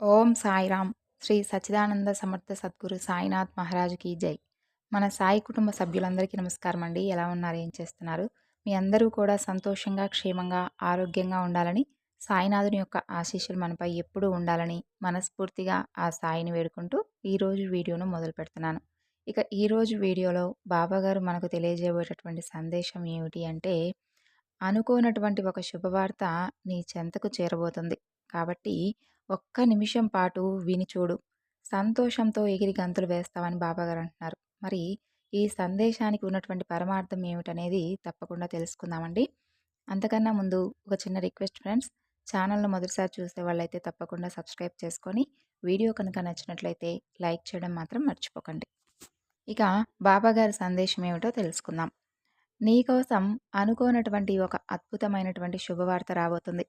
ఓం సాయిరామ్. శ్రీ సచ్చిదానంద సమర్థ సద్గురు సాయినాథ్ మహారాజుకి జై. మన సాయి కుటుంబ సభ్యులందరికీ నమస్కారం అండి. ఎలా ఉన్నారు? ఏం చేస్తున్నారు? మీ అందరూ కూడా సంతోషంగా క్షేమంగా ఆరోగ్యంగా ఉండాలని సాయినాథుని యొక్క ఆశీస్సులు మనపై ఎప్పుడూ ఉండాలని మనస్ఫూర్తిగా ఆ సాయిని వేడుకుంటూ ఈరోజు వీడియోను మొదలు పెడుతున్నాను. ఇక ఈరోజు వీడియోలో బాబాగారు మనకు తెలియజేయబోయేటటువంటి సందేశం ఏమిటి అంటే అనుకోనటువంటి ఒక శుభవార్త నీ చెంతకు చేరబోతుంది. కాబట్టి ఒక్క నిమిషం పాటు విని చూడు. సంతోషంతో ఎగిరి గంతులు వేస్తామని బాబాగారు అంటున్నారు మరి ఈ సందేశానికి ఉన్నటువంటి పరమార్థం ఏమిటనేది తప్పకుండా తెలుసుకుందామండి. అంతకన్నా ముందు ఒక చిన్న రిక్వెస్ట్ ఫ్రెండ్స్. ఛానల్ను మొదటిసారి చూసే వాళ్ళైతే తప్పకుండా సబ్స్క్రైబ్ చేసుకొని వీడియో కనుక నచ్చినట్లయితే లైక్ చేయడం మాత్రం మర్చిపోకండి. ఇక బాబాగారి సందేశం ఏమిటో తెలుసుకుందాం. నీకోసం అనుకోనటువంటి ఒక అద్భుతమైనటువంటి శుభవార్త రాబోతుంది.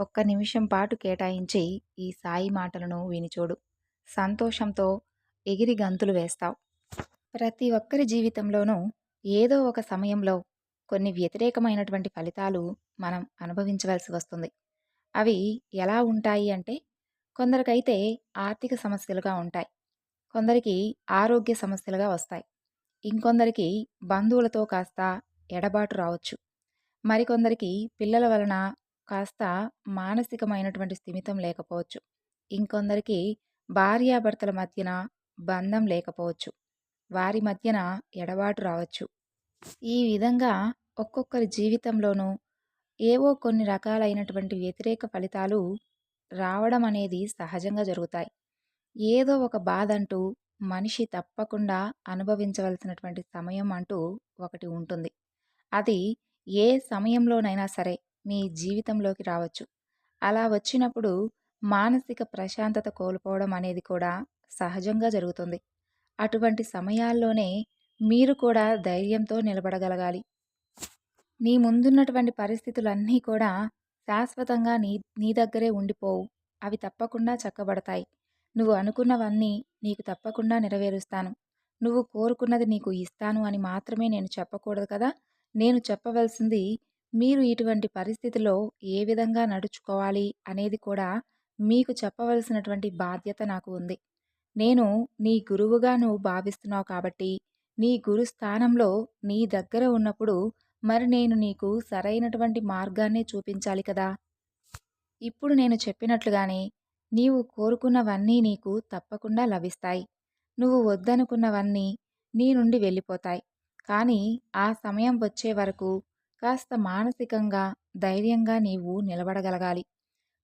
ఒక్క నిమిషం పాటు కేటాయించి ఈ సాయి మాటలను వినిచూడు సంతోషంతో ఎగిరి గంతులు వేస్తావు. ప్రతి ఒక్కరి జీవితంలోనూ ఏదో ఒక సమయంలో కొన్ని వ్యతిరేకమైనటువంటి ఫలితాలు మనం అనుభవించవలసి వస్తుంది. అవి ఎలా ఉంటాయి అంటే కొందరికైతే ఆర్థిక సమస్యలుగా ఉంటాయి. కొందరికి ఆరోగ్య సమస్యలుగా వస్తాయి. ఇంకొందరికి బంధువులతో కాస్త ఎడబాటు రావచ్చు. మరికొందరికి పిల్లల వలన కాస్త మానసికమైనటువంటి స్థిమితం లేకపోవచ్చు. ఇంకొందరికి భార్యాభర్తల మధ్యన బంధం లేకపోవచ్చు. వారి మధ్యన ఎడబాటు రావచ్చు. ఈ విధంగా ఒక్కొక్కరి జీవితంలోనూ ఏవో కొన్ని రకాలైనటువంటి వ్యతిరేక ఫలితాలు రావడం అనేది సహజంగా జరుగుతాయి. ఏదో ఒక బాధ అంటూ మనిషి తప్పకుండా అనుభవించవలసినటువంటి సమయం అంటూ ఒకటి ఉంటుంది. అది ఏ సమయంలోనైనా సరే మీ జీవితంలోకి రావచ్చు. అలా వచ్చినప్పుడు మానసిక ప్రశాంతత కోల్పోవడం అనేది కూడా సహజంగా జరుగుతుంది. అటువంటి సమయాల్లోనే మీరు కూడా ధైర్యంతో నిలబడగలగాలి. నీ ముందున్నటువంటి పరిస్థితులన్నీ కూడా శాశ్వతంగా నీ నీ దగ్గరే ఉండిపోవు. అవి తప్పకుండా చక్కబడతాయి. నువ్వు అనుకున్నవన్నీ నీకు తప్పకుండా నెరవేరుస్తాను. నువ్వు కోరుకున్నది నీకు ఇస్తాను అని మాత్రమే నేను చెప్పకూడదు కదా? నేను చెప్పవలసింది మీరు ఇటువంటి పరిస్థితిలో ఏ విధంగా నడుచుకోవాలి అనేది కూడా మీకు చెప్పవలసినటువంటి బాధ్యత నాకు ఉంది. నేను నీ గురువుగా నువ్వు భావిస్తున్నావు కాబట్టి నీ గురు స్థానంలో నీ దగ్గర ఉన్నప్పుడు మరి నేను నీకు సరైనటువంటి మార్గాన్ని చూపించాలి కదా? ఇప్పుడు నేను చెప్పినట్లుగానే నీవు కోరుకున్నవన్నీ నీకు తప్పకుండా లభిస్తాయి. నువ్వు వద్దనుకున్నవన్నీ నీ నుండి వెళ్ళిపోతాయి. కానీ ఆ సమయం వచ్చే వరకు కాస్త మానసికంగా ధైర్యంగా నీవు నిలబడగలగాలి.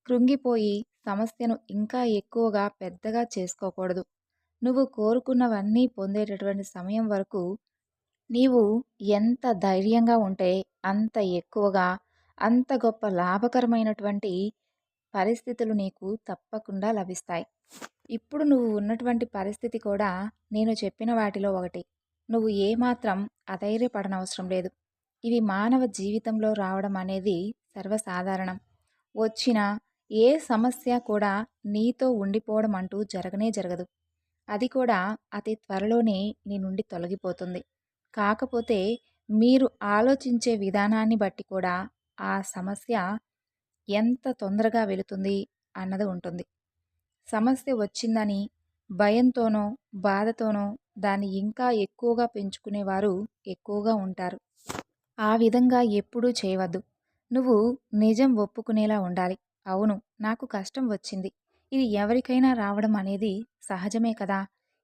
కృంగిపోయి సమస్యను ఇంకా ఎక్కువగా పెద్దగా చేసుకోకూడదు. నువ్వు కోరుకున్నవన్నీ పొందేటటువంటి సమయం వరకు నీవు ఎంత ధైర్యంగా ఉంటే అంత ఎక్కువగా అంత గొప్ప లాభకరమైనటువంటి పరిస్థితులు నీకు తప్పకుండా లభిస్తాయి. ఇప్పుడు నువ్వు ఉన్నటువంటి పరిస్థితి కూడా నేను చెప్పిన వాటిలో ఒకటి. నువ్వు ఏమాత్రం అధైర్యపడనవసరం లేదు. ఇవి మానవ జీవితంలో రావడం అనేది సర్వసాధారణం. వచ్చిన ఏ సమస్య కూడా నీతో ఉండిపోవడం అంటూ జరగనే జరగదు. అది కూడా అతి త్వరలోనే నీ నుండి తొలగిపోతుంది. కాకపోతే మీరు ఆలోచించే విధానాన్ని బట్టి కూడా ఆ సమస్య ఎంత తొందరగా వెళుతుంది అన్నది ఉంటుంది. సమస్య వచ్చిందని భయంతోనో బాధతోనో దాన్ని ఇంకా ఎక్కువగా పెంచుకునేవారు ఎక్కువగా ఉంటారు. ఆ విధంగా ఎప్పుడూ చేయవద్దు. నువ్వు నిజం ఒప్పుకునేలా ఉండాలి. అవును నాకు కష్టం వచ్చింది. ఇది ఎవరికైనా రావడం అనేది సహజమే కదా.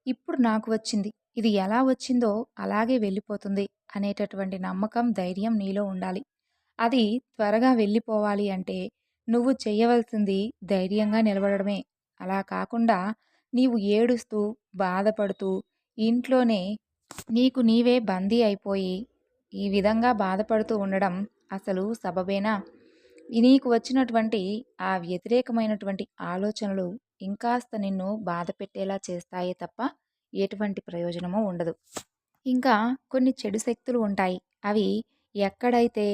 ఇప్పుడు నాకు వచ్చింది. ఇది ఎలా వచ్చిందో అలాగే వెళ్ళిపోతుంది అనేటటువంటి నమ్మకం ధైర్యం నీలో ఉండాలి. అది త్వరగా వెళ్ళిపోవాలి అంటే నువ్వు చేయవలసింది ధైర్యంగా నిలబడమే అలా కాకుండా నీవు ఏడుస్తూ బాధపడుతూ ఇంట్లోనే నీకు నీవే బందీ అయిపోయి ఈ విధంగా బాధపడుతూ ఉండడం అసలు సబబేనా? నీకు వచ్చినటువంటి ఆ వ్యతిరేకమైనటువంటి ఆలోచనలు ఇంకాస్త నిన్ను బాధ పెట్టేలా చేస్తాయే తప్ప ఎటువంటి ప్రయోజనము ఉండదు. ఇంకా కొన్ని చెడు శక్తులు ఉంటాయి. అవి ఎక్కడైతే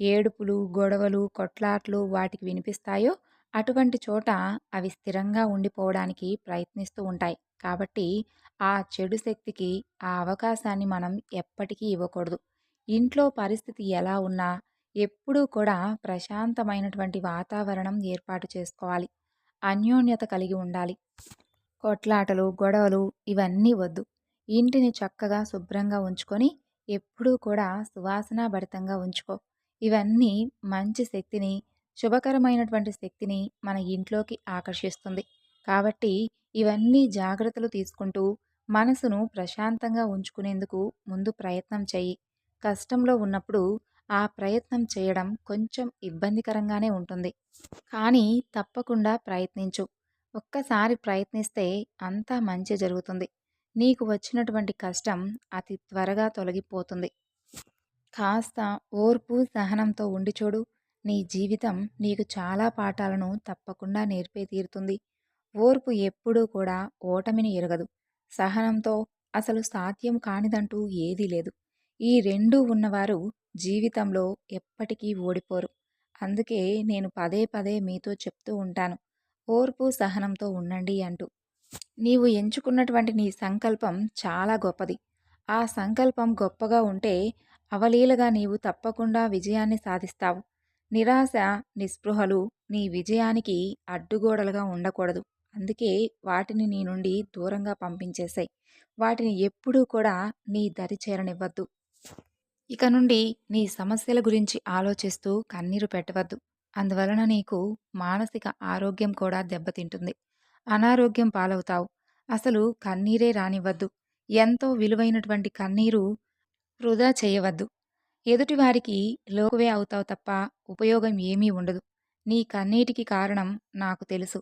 ఏడుపులు గొడవలు కొట్లాట్లు వాటికి వినిపిస్తాయో అటువంటి చోట అవి స్థిరంగా ఉండిపోవడానికి ప్రయత్నిస్తూ ఉంటాయి. కాబట్టి ఆ చెడు శక్తికి ఆ అవకాశాన్ని మనం ఎప్పటికీ ఇవ్వకూడదు. ఇంట్లో పరిస్థితి ఎలా ఉన్నా ఎప్పుడూ కూడా ప్రశాంతమైనటువంటి వాతావరణం ఏర్పాటు చేసుకోవాలి. అన్యోన్యత కలిగి ఉండాలి. కొట్లాటలు గొడవలు ఇవన్నీ వద్దు. ఇంటిని చక్కగా శుభ్రంగా ఉంచుకొని ఎప్పుడూ కూడా సువాసనాభరితంగా ఉంచుకో. ఇవన్నీ మంచి శక్తిని శుభకరమైనటువంటి శక్తిని మన ఇంట్లోకి ఆకర్షిస్తుంది. కాబట్టి ఇవన్నీ జాగ్రత్తలు తీసుకుంటూ మనసును ప్రశాంతంగా ఉంచుకునేందుకు ముందు ప్రయత్నం చెయ్యి. కష్టంలో ఉన్నప్పుడు ఆ ప్రయత్నం చేయడం కొంచెం ఇబ్బందికరంగానే ఉంటుంది. కానీ తప్పకుండా ప్రయత్నించు. ఒక్కసారి ప్రయత్నిస్తే అంతా మంచి జరుగుతుంది. నీకు వచ్చినటువంటి కష్టం అతి త్వరగా తొలగిపోతుంది. కాస్త ఓర్పు సహనంతో ఉండి చూడు. నీ జీవితం నీకు చాలా పాఠాలను తప్పకుండా నేర్పే తీరుతుంది. ఓర్పు ఎప్పుడూ కూడా ఓటమిని ఎరగదు. సహనంతో అసలు సాధ్యం కానిదంటూ ఏదీ లేదు. ఈ రెండూ ఉన్నవారు జీవితంలో ఎప్పటికీ ఓడిపోరు. అందుకే నేను పదే పదే మీతో చెప్తూ ఉంటాను. ఓర్పు సహనంతో ఉండండి అంటూ. నీవు ఎంచుకున్నటువంటి నీ సంకల్పం చాలా గొప్పది. ఆ సంకల్పం గొప్పగా ఉంటే అవలీలగా నీవు తప్పకుండా విజయాన్ని సాధిస్తావు. నిరాశ నిస్పృహలు నీ విజయానికి అడ్డుగోడలుగా ఉండకూడదు. అందుకే వాటిని నీ నుండి దూరంగా పంపించేసాయి. వాటిని ఎప్పుడూ కూడా నీ దరి చేరనివ్వద్దు. ఇక నుండి నీ సమస్యల గురించి ఆలోచిస్తూ కన్నీరు పెట్టవద్దు. అందువలన నీకు మానసిక ఆరోగ్యం కూడా దెబ్బతింటుంది. అనారోగ్యం పాలవుతావు. అసలు కన్నీరే రానివ్వద్దు. ఎంతో విలువైనటువంటి కన్నీరు వృధా చేయవద్దు. ఎదుటివారికి లోకువే అవుతావు తప్ప ఉపయోగం ఏమీ ఉండదు. నీ కన్నీటికి కారణం నాకు తెలుసు.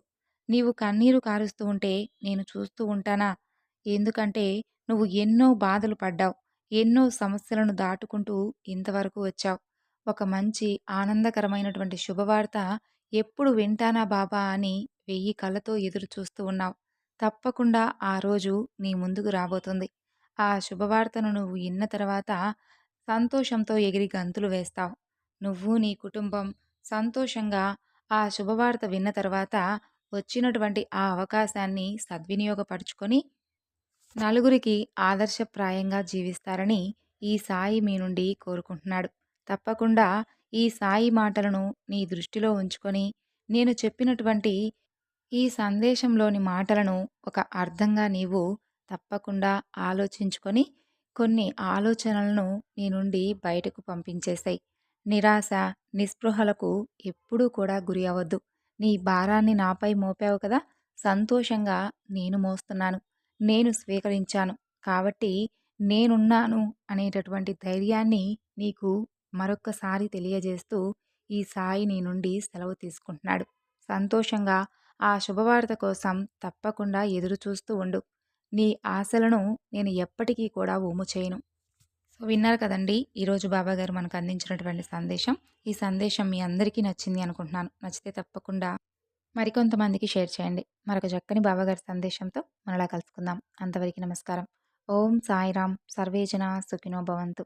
నీవు కన్నీరు కారుస్తూ ఉంటే నేను చూస్తూ ఉంటానా? ఎందుకంటే నువ్వు ఎన్నో బాధలు పడ్డావు. ఎన్నో సమస్యలను దాటుకుంటూ ఇంతవరకు వచ్చావు. ఒక మంచి ఆనందకరమైనటువంటి శుభవార్త ఎప్పుడు వింటానా బాబా అని వెయ్యి కళ్ళతో ఎదురు చూస్తూ ఉన్నావు. తప్పకుండా ఆ రోజు నీ ముందుకు రాబోతుంది. ఆ శుభవార్తను నువ్వు విన్న తర్వాత సంతోషంతో ఎగిరి గంతులు వేస్తావు. నువ్వు నీ కుటుంబం సంతోషంగా ఆ శుభవార్త విన్న తర్వాత వచ్చినటువంటి ఆ అవకాశాన్ని సద్వినియోగపరుచుకొని నలుగురికి ఆదర్శప్రాయంగా జీవిస్తారని ఈ సాయి మీ నుండి కోరుకుంటున్నాడు. తప్పకుండా ఈ సాయి మాటలను నీ దృష్టిలో ఉంచుకొని నేను చెప్పినటువంటి ఈ సందేశంలోని మాటలను ఒక అర్థంగా నీవు తప్పకుండా ఆలోచించుకొని కొన్ని ఆలోచనలను నీ నుండి బయటకు పంపించేశాయి నిరాశ నిస్పృహలకు ఎప్పుడూ కూడా గురి అవ్వద్దు. నీ భారాన్ని నాపై మోపావు కదా? సంతోషంగా నేను మోస్తున్నాను. నేను స్వీకరించాను. కాబట్టి నేనున్నాను అనేటటువంటి ధైర్యాన్ని నీకు మరొక్కసారి తెలియజేస్తూ ఈ సాయి నీ నుండి సెలవు తీసుకుంటున్నాడు. సంతోషంగా ఆ శుభవార్త కోసం తప్పకుండా ఎదురు చూస్తూ ఉండు. నీ ఆశలను నేను ఎప్పటికీ కూడా ఊము చేయను సో విన్నారు కదండి ఈరోజు బాబా గారు మనకు అందించినటువంటి సందేశం. ఈ సందేశం మీ అందరికీ నచ్చింది అనుకుంటున్నాను. నచ్చితే తప్పకుండా మరికొంతమందికి షేర్ చేయండి. మరొక చక్కని బాబాగారి సందేశంతో మనలా కలుసుకుందాం. అంతవరకు నమస్కారం. ఓం సాయిరామ్ సర్వేజన సుఖినో భవంతు.